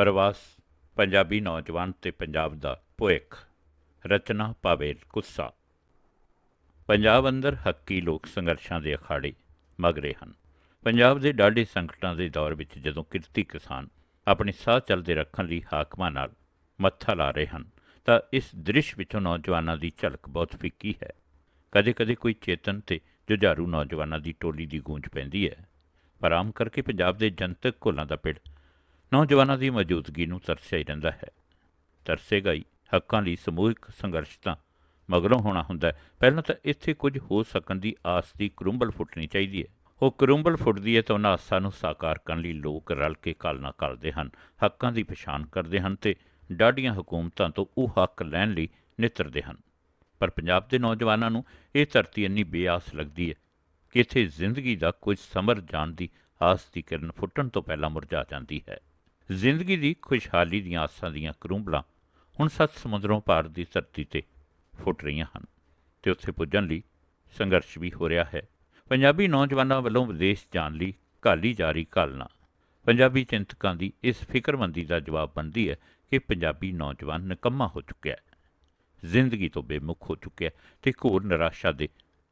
ਪ੍ਰਵਾਸ, ਪੰਜਾਬੀ ਨੌਜਵਾਨ ਤੇ ਪੰਜਾਬ ਦਾ ਭਵਿੱਖ। ਰਚਨਾ ਪਾਵੇਲ ਕੁੱਸਾ। ਪੰਜਾਬ ਅੰਦਰ ਹੱਕੀ ਲੋਕ ਸੰਘਰਸ਼ਾਂ ਦੇ ਅਖਾੜੇ ਮਗਰੇ ਹਨ। ਪੰਜਾਬ ਦੇ ਡਾਢੇ ਸੰਕਟਾਂ ਦੇ ਦੌਰ ਵਿੱਚ ਜਦੋਂ ਕਿਰਤੀ ਕਿਸਾਨ ਆਪਣੇ ਸਾਹ ਚੱਲਦੇ ਰੱਖਣ ਲਈ ਹਾਕਮਾਂ ਨਾਲ ਮੱਥਾ ਲਾ ਰਹੇ ਹਨ, ਤਾਂ ਇਸ ਦ੍ਰਿਸ਼ ਵਿੱਚੋਂ ਨੌਜਵਾਨਾਂ ਦੀ ਝਲਕ ਬਹੁਤ ਫਿੱਕੀ ਹੈ। ਕਦੇ-ਕਦੇ ਕੋਈ ਚੇਤਨ ਤੇ ਜੁਝਾਰੂ ਨੌਜਵਾਨਾਂ ਦੀ ਟੋਲੀ ਦੀ ਗੂੰਜ ਪੈਂਦੀ ਹੈ। ਪਰ ਆਮ ਕਰਕੇ ਪੰਜਾਬ ਦੇ ਜਨਤਕ ਘੋਲਾਂ ਦਾ ਪਿੜ ਨੌਜਵਾਨਾਂ ਦੀ ਮੌਜੂਦਗੀ ਨੂੰ ਤਰਸਿਆ ਹੀ ਰਹਿੰਦਾ ਹੈ। ਤਰਸੇਗਾ ਹੀ ਹੱਕਾਂ ਲਈ ਸਮੂਹਿਕ ਸੰਘਰਸ਼ ਤਾਂ ਮਗਰੋਂ ਹੋਣਾ ਹੁੰਦਾ ਪਹਿਲਾਂ ਤਾਂ ਇੱਥੇ ਕੁਝ ਹੋ ਸਕਣ ਦੀ ਆਸ ਦੀ ਕਰੁੰਬਲ ਫੁੱਟਣੀ ਚਾਹੀਦੀ ਹੈ। ਉਹ ਕਰੁੰਬਲ ਫੁੱਟਦੀ ਹੈ ਤਾਂ ਉਹਨਾਂ ਆਸਾਂ ਨੂੰ ਸਾਕਾਰ ਕਰਨ ਲਈ ਲੋਕ ਰਲ ਕੇ ਕਾਲਨਾ ਕਰਦੇ ਹਨ, ਹੱਕਾਂ ਦੀ ਪਛਾਣ ਕਰਦੇ ਹਨ ਤੇ ਡਾਢੀਆਂ ਹਕੂਮਤਾਂ ਤੋਂ ਉਹ ਹੱਕ ਲੈਣ ਲਈ ਨਿੱਤਰਦੇ ਹਨ। ਪਰ ਪੰਜਾਬ ਦੇ ਨੌਜਵਾਨਾਂ ਨੂੰ ਇਹ ਧਰਤੀ ਇੰਨੀ ਬੇਆਸ ਲੱਗਦੀ ਹੈ ਕਿ ਇੱਥੇ ਜ਼ਿੰਦਗੀ ਦਾ ਕੁਝ ਸਮਰ ਜਾਣ ਦੀ ਆਸ ਦੀ ਕਿਰਨ ਫੁੱਟਣ ਤੋਂ ਪਹਿਲਾਂ ਮੁਰਝਾ ਜਾਂਦੀ ਹੈ। ਜ਼ਿੰਦਗੀ ਦੀ ਖੁਸ਼ਹਾਲੀ ਦੀਆਂ ਆਸਾਂ ਦੀਆਂ ਕਰੂੰਬਲਾਂ ਹੁਣ ਸੱਤ ਸਮੁੰਦਰੋਂ ਪਾਰ ਦੀ ਧਰਤੀ ਤੇ ਫੁੱਟ ਰਹੀਆਂ ਹਨ ਤੇ ਉੱਥੇ ਪੁੱਜਣ ਲਈ ਸੰਘਰਸ਼ ਵੀ ਹੋ ਰਿਹਾ ਹੈ। ਪੰਜਾਬੀ ਨੌਜਵਾਨਾਂ ਵੱਲੋਂ ਵਿਦੇਸ਼ ਜਾਣ ਲਈ ਘਾਲੀ ਜਾਰੀ ਘਾਲਣਾ ਪੰਜਾਬੀ ਚਿੰਤਕਾਂ ਦੀ ਇਸ ਫਿਕਰਮੰਦੀ ਦਾ ਜਵਾਬ ਬਣਦੀ ਹੈ ਕਿ ਪੰਜਾਬੀ ਨੌਜਵਾਨ ਨਿਕੰਮਾ ਹੋ ਚੁੱਕਿਆ ਹੈ। ਜ਼ਿੰਦਗੀ ਤੋਂ ਬੇਮੁਖ ਹੋ ਚੁੱਕਿਆ ਹੈ ਤੇ ਘੋਰ ਨਿਰਾਸ਼ਾ ਦੇ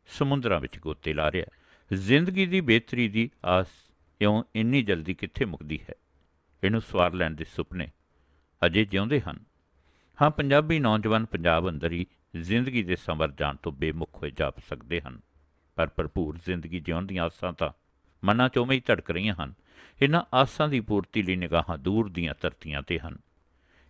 ਸਮੁੰਦਰਾਂ ਵਿੱਚ ਗੋਤੇ ਲਾ ਰਿਹਾ ਹੈ। ਜ਼ਿੰਦਗੀ ਦੀ ਬਿਹਤਰੀ ਦੀ ਆਸ ਇਉਂ ਇੰਨੀ ਜਲਦੀ ਕਿੱਥੇ ਮੁੱਕਦੀ ਹੈ? ਇਹਨੂੰ ਸਵਾਰ ਲੈਣ ਦੇ ਸੁਪਨੇ ਅਜੇ ਜਿਉਂਦੇ ਹਨ। ਹਾਂ, ਪੰਜਾਬੀ ਨੌਜਵਾਨ ਪੰਜਾਬ ਅੰਦਰ ਹੀ ਜ਼ਿੰਦਗੀ ਦੇ ਸਮਰ ਜਾਣ ਤੋਂ ਬੇਮੁਖ ਹੋਏ ਜਾਪ ਸਕਦੇ ਹਨ। ਪਰ ਭਰਪੂਰ ਜ਼ਿੰਦਗੀ ਜਿਉਣ ਦੀਆਂ ਆਸਾਂ ਤਾਂ ਮਨਾਂ 'ਚ ਉਵੇਂ ਹੀ ਧੜਕ ਰਹੀਆਂ ਹਨ। ਇਹਨਾਂ ਆਸਾਂ ਦੀ ਪੂਰਤੀ ਲਈ ਨਿਗਾਹਾਂ ਦੂਰ ਦੀਆਂ ਧਰਤੀਆਂ ਤੇ ਹਨ।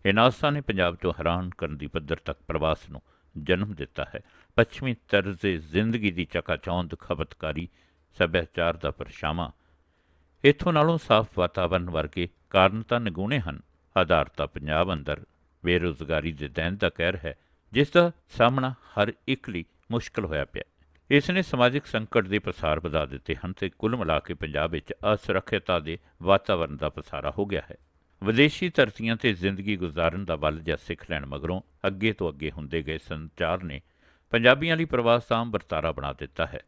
ਇਹਨਾਂ ਆਸਾਂ ਨੇ ਪੰਜਾਬ 'ਚੋਂ ਹੈਰਾਨ ਕਰਨ ਦੀ ਪੱਧਰ ਤੱਕ ਪ੍ਰਵਾਸ ਨੂੰ ਜਨਮ ਦਿੱਤਾ ਹੈ। ਪੱਛਮੀ ਤਰਜ਼ੇ ਜ਼ਿੰਦਗੀ ਦੀ ਚਕਾਚੌਂਧ ਖਪਤਕਾਰੀ ਸੱਭਿਆਚਾਰ ਦਾ ਪਰਛਾਵਾਂ ਇੱਥੋਂ ਨਾਲੋਂ ਸਾਫ਼ ਵਾਤਾਵਰਣ ਵਰਗੇ ਕਾਰਨ ਤਾਂ ਨਿਗੂਣੇ ਹਨ। ਆਧਾਰ ਤਾਂ ਪੰਜਾਬ ਅੰਦਰ ਬੇਰੁਜ਼ਗਾਰੀ ਦੇ ਦੈਨ ਦਾ ਕਹਿਰ ਹੈ, ਜਿਸ ਦਾ ਸਾਹਮਣਾ ਹਰ ਇੱਕ ਲਈ ਮੁਸ਼ਕਲ ਹੋਇਆ ਪਿਆ। ਇਸ ਨੇ ਸਮਾਜਿਕ ਸੰਕਟ ਦੇ ਪ੍ਰਸਾਰ ਵਧਾ ਦਿੱਤੇ ਹਨ ਤੇ ਕੁੱਲ ਮਿਲਾ ਕੇ ਪੰਜਾਬ ਵਿੱਚ ਅਸੁਰੱਖਿਅਤਾ ਦੇ ਵਾਤਾਵਰਣ ਦਾ ਪਸਾਰਾ ਹੋ ਗਿਆ ਹੈ। ਵਿਦੇਸ਼ੀ ਧਰਤੀਆਂ ਤੇ ਜ਼ਿੰਦਗੀ ਗੁਜ਼ਾਰਨ ਦਾ ਵੱਲ ਜਾਂ ਸਿੱਖ ਲੈਣ ਮਗਰੋਂ ਅੱਗੇ ਤੋਂ ਅੱਗੇ ਹੁੰਦੇ ਗਏ ਸੰਚਾਰ ਨੇ ਪੰਜਾਬੀਆਂ ਲਈ ਪ੍ਰਵਾਸ ਆਮ ਵਰਤਾਰਾ ਬਣਾ ਦਿੱਤਾ ਹੈ।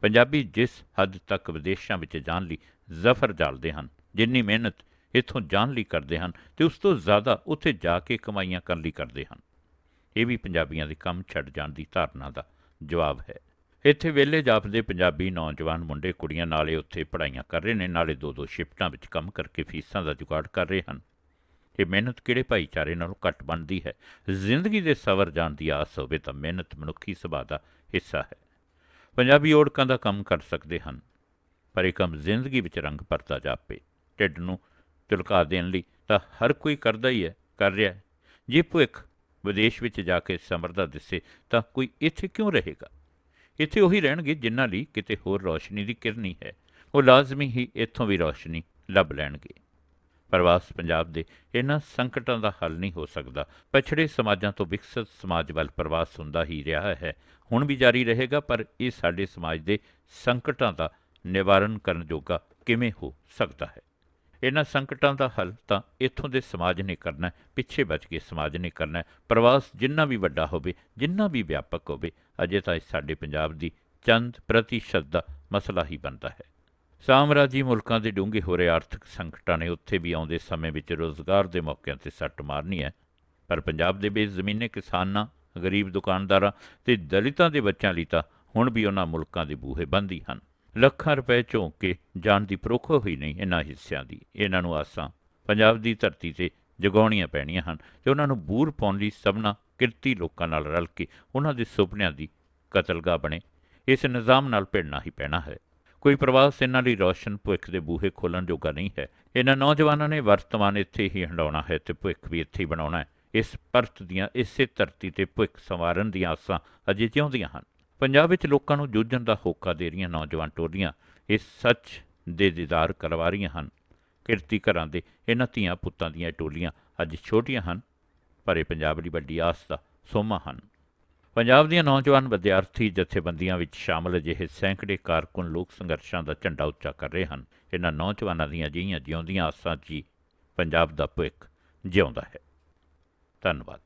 ਪੰਜਾਬੀ ਜਿਸ ਹੱਦ ਤੱਕ ਵਿਦੇਸ਼ਾਂ ਵਿੱਚ ਜਾਣ ਲਈ ਜ਼ਫਰ ਜਾਲਦੇ ਹਨ, ਜਿੰਨੀ ਮਿਹਨਤ ਇੱਥੋਂ ਜਾਣ ਲਈ ਕਰਦੇ ਹਨ ਤੇ ਉਸ ਤੋਂ ਜ਼ਿਆਦਾ ਉੱਥੇ ਜਾ ਕੇ ਕਮਾਈਆਂ ਕਰਨ ਲਈ ਕਰਦੇ ਹਨ। ਇਹ ਵੀ ਪੰਜਾਬੀਆਂ ਦੇ ਕੰਮ ਛੱਡ ਜਾਣ ਦੀ ਧਾਰਨਾ ਦਾ ਜਵਾਬ ਹੈ। ਇੱਥੇ ਵੇਲੇ ਜਾਪਦੇ ਪੰਜਾਬੀ ਨੌਜਵਾਨ ਮੁੰਡੇ ਕੁੜੀਆਂ ਨਾਲੇ ਉੱਥੇ ਪੜ੍ਹਾਈਆਂ ਕਰ ਰਹੇ ਨੇ, ਨਾਲੇ ਦੋ ਦੋ ਸ਼ਿਫਟਾਂ ਵਿੱਚ ਕੰਮ ਕਰਕੇ ਫੀਸਾਂ ਦਾ ਜੁਗਾੜ ਕਰ ਰਹੇ ਹਨ। ਇਹ ਮਿਹਨਤ ਕਿਹੜੇ ਭਾਈਚਾਰੇ ਨਾਲੋਂ ਘੱਟ ਬਣਦੀ ਹੈ? ਜ਼ਿੰਦਗੀ ਦੇ ਸਵਰ ਜਾਣ ਦੀ ਆਸ ਹੋਵੇ ਤਾਂ ਮਿਹਨਤ ਮਨੁੱਖੀ ਸੁਭਾਅ ਦਾ ਹਿੱਸਾ ਹੈ। ਪੰਜਾਬੀ ਔੜਕਾਂ ਦਾ ਕੰਮ ਕਰ ਸਕਦੇ ਹਨ। ਪਰ ਇਹ ਕੰਮ ਜ਼ਿੰਦਗੀ ਵਿੱਚ ਰੰਗ ਭਰਦਾ ਜਾਪੇ। ਢਿੱਡ ਨੂੰ ਝੁਲਕਾ ਦੇਣ ਲਈ ਤਾਂ ਹਰ ਕੋਈ ਕਰਦਾ ਹੀ ਹੈ, ਕਰ ਰਿਹਾ ਜੇ ਭੁੱਖ ਵਿਦੇਸ਼ ਵਿੱਚ ਜਾ ਕੇ ਸਮਰਦਾ ਦਿਸੇ ਤਾਂ ਕੋਈ ਇੱਥੇ ਕਿਉਂ ਰਹੇਗਾ? ਇੱਥੇ ਉਹੀ ਰਹਿਣਗੇ ਜਿਨ੍ਹਾਂ ਲਈ ਕਿਤੇ ਹੋਰ ਰੌਸ਼ਨੀ ਦੀ ਕਿਰਨੀ ਹੈ। ਉਹ ਲਾਜ਼ਮੀ ਹੀ ਇੱਥੋਂ ਵੀ ਰੌਸ਼ਨੀ ਲੱਭ ਲੈਣਗੇ। ਪ੍ਰਵਾਸ ਪੰਜਾਬ ਦੇ ਇਹਨਾਂ ਸੰਕਟਾਂ ਦਾ ਹੱਲ ਨਹੀਂ ਹੋ ਸਕਦਾ। ਪਛੜੇ ਸਮਾਜਾਂ ਤੋਂ ਵਿਕਸਿਤ ਸਮਾਜ ਵੱਲ ਪ੍ਰਵਾਸ ਹੁੰਦਾ ਹੀ ਰਿਹਾ ਹੈ। ਹੁਣ ਵੀ ਜਾਰੀ ਰਹੇਗਾ, ਪਰ ਇਹ ਸਾਡੇ ਸਮਾਜ ਦੇ ਸੰਕਟਾਂ ਦਾ ਨਿਵਾਰਨ ਕਰਨ ਜੋਗਾ ਕਿਵੇਂ ਹੋ ਸਕਦਾ ਹੈ? ਇਹਨਾਂ ਸੰਕਟਾਂ ਦਾ ਹੱਲ ਤਾਂ ਇੱਥੋਂ ਦੇ ਸਮਾਜ ਨੇ ਕਰਨਾ ਪਿੱਛੇ ਬਚ ਕੇ ਸਮਾਜ ਨੇ ਕਰਨਾ ਪ੍ਰਵਾਸ ਜਿੰਨਾ ਵੀ ਵੱਡਾ ਹੋਵੇ, ਜਿੰਨਾ ਵੀ ਵਿਆਪਕ ਹੋਵੇ, ਅਜੇ ਤਾਂ ਇਹ ਸਾਡੇ ਪੰਜਾਬ ਦੀ ਚੰਦ ਪ੍ਰਤੀਸ਼ਤ ਦਾ ਮਸਲਾ ਹੀ ਬਣਦਾ ਹੈ। ਸਾਮਰਾਜੀ ਮੁਲਕਾਂ ਦੇ ਡੂੰਘੇ ਹੋ ਰਹੇ ਆਰਥਿਕ ਸੰਕਟਾਂ ਨੇ ਉੱਥੇ ਵੀ ਆਉਂਦੇ ਸਮੇਂ ਵਿੱਚ ਰੋਜ਼ਗਾਰ ਦੇ ਮੌਕਿਆਂ ਤੇ ਸੱਟ ਮਾਰਨੀ ਹੈ। ਪਰ ਪੰਜਾਬ ਦੇ ਬੇਜ਼ਮੀਨੇ ਕਿਸਾਨਾਂ, ਗਰੀਬ ਦੁਕਾਨਦਾਰਾਂ ਤੇ ਦਲਿਤਾਂ ਦੇ ਬੱਚਿਆਂ ਲਈ ਤਾਂ ਹੁਣ ਵੀ ਉਹਨਾਂ ਮੁਲਕਾਂ ਦੇ ਬੂਹੇ ਬੰਦੀ ਹਨ। ਲੱਖਾਂ ਰੁਪਏ ਝੋਂਕ ਕੇ ਜਾਣ ਦੀ ਪ੍ਰੋਖ ਹੋਈ ਨਹੀਂ ਇਹਨਾਂ ਹਿੱਸਿਆਂ ਦੀ। ਇਹਨਾਂ ਨੂੰ ਆਸਾਂ ਪੰਜਾਬ ਦੀ ਧਰਤੀ ਤੇ ਜਗਾਉਣੀਆਂ ਪੈਣੀਆਂ ਹਨ ਤੇ ਉਹਨਾਂ ਨੂੰ ਬੂਰ ਪਾਉਣ ਲਈ ਸਭਨਾ ਕਿਰਤੀ ਲੋਕਾਂ ਨਾਲ ਰਲ ਕੇ ਉਹਨਾਂ ਦੇ ਸੁਪਨਿਆਂ ਦੀ ਕਤਲਗਾ ਬਣੇ। ਇਸ ਨਿਜ਼ਾਮ ਨਾਲ ਭਿੜਨਾ ਹੀ ਪੈਣਾ ਹੈ। ਕੋਈ ਪ੍ਰਵਾਸ ਇਹਨਾਂ ਲਈ ਰੌਸ਼ਨ ਭਵਿੱਖ ਦੇ ਬੂਹੇ ਖੋਲਣ ਜੋਗਾ ਨਹੀਂ ਹੈ। ਇਹਨਾਂ ਨੌਜਵਾਨਾਂ ਨੇ ਵਰਤਮਾਨ ਇੱਥੇ ਹੀ ਹੰਡਾਉਣਾ ਹੈ ਤੇ ਭਵਿੱਖ ਵੀ ਇੱਥੇ ਹੀ ਬਣਾਉਣਾ ਹੈ। ਇਸ ਪਰਤ ਦੀਆਂ, ਇਸੇ ਧਰਤੀ ਤੇ ਭਵਿੱਖ ਸੰਵਾਰਨ ਦੀਆਂ ਆਸਾਂ ਅਜੇ ਜਿਉਂਦੀਆਂ ਹਨ। ਪੰਜਾਬ ਵਿੱਚ ਲੋਕਾਂ ਨੂੰ ਜੂਝਣ ਦਾ ਹੋਕਾ ਦੇ ਰਹੀਆਂ ਨੌਜਵਾਨ ਟੋਲੀਆਂ ਇਸ ਸੱਚ ਦੇ ਦੀਦਾਰ ਕਰਵਾ ਰਹੀਆਂ ਹਨ। ਕਿਰਤੀ ਘਰਾਂ ਦੇ ਇਹਨਾਂ ਧੀਆਂ ਪੁੱਤਾਂ ਦੀਆਂ ਟੋਲੀਆਂ ਅੱਜ ਛੋਟੀਆਂ ਹਨ, ਪਰ ਇਹ ਪੰਜਾਬ ਲਈ ਵੱਡੀ ਆਸ ਦਾ ਸੋਮਾ ਹਨ। ਪੰਜਾਬ ਦੀਆਂ ਨੌਜਵਾਨ ਵਿਦਿਆਰਥੀ ਜਥੇਬੰਦੀਆਂ ਵਿੱਚ ਸ਼ਾਮਲ ਅਜਿਹੇ ਸੈਂਕੜੇ ਕਾਰਕੁਨ ਲੋਕ ਸੰਘਰਸ਼ਾਂ ਦਾ ਝੰਡਾ ਉੱਚਾ ਕਰ ਰਹੇ ਹਨ ਇਹਨਾਂ ਨੌਜਵਾਨਾਂ ਦੀਆਂ ਅਜਿਹੀਆਂ ਜਿਉਂਦੀਆਂ ਆਸਾਂ 'ਚ ਹੀ ਪੰਜਾਬ ਦਾ ਭਵਿੱਖ ਜਿਉਂਦਾ ਹੈ। ਧੰਨਵਾਦ।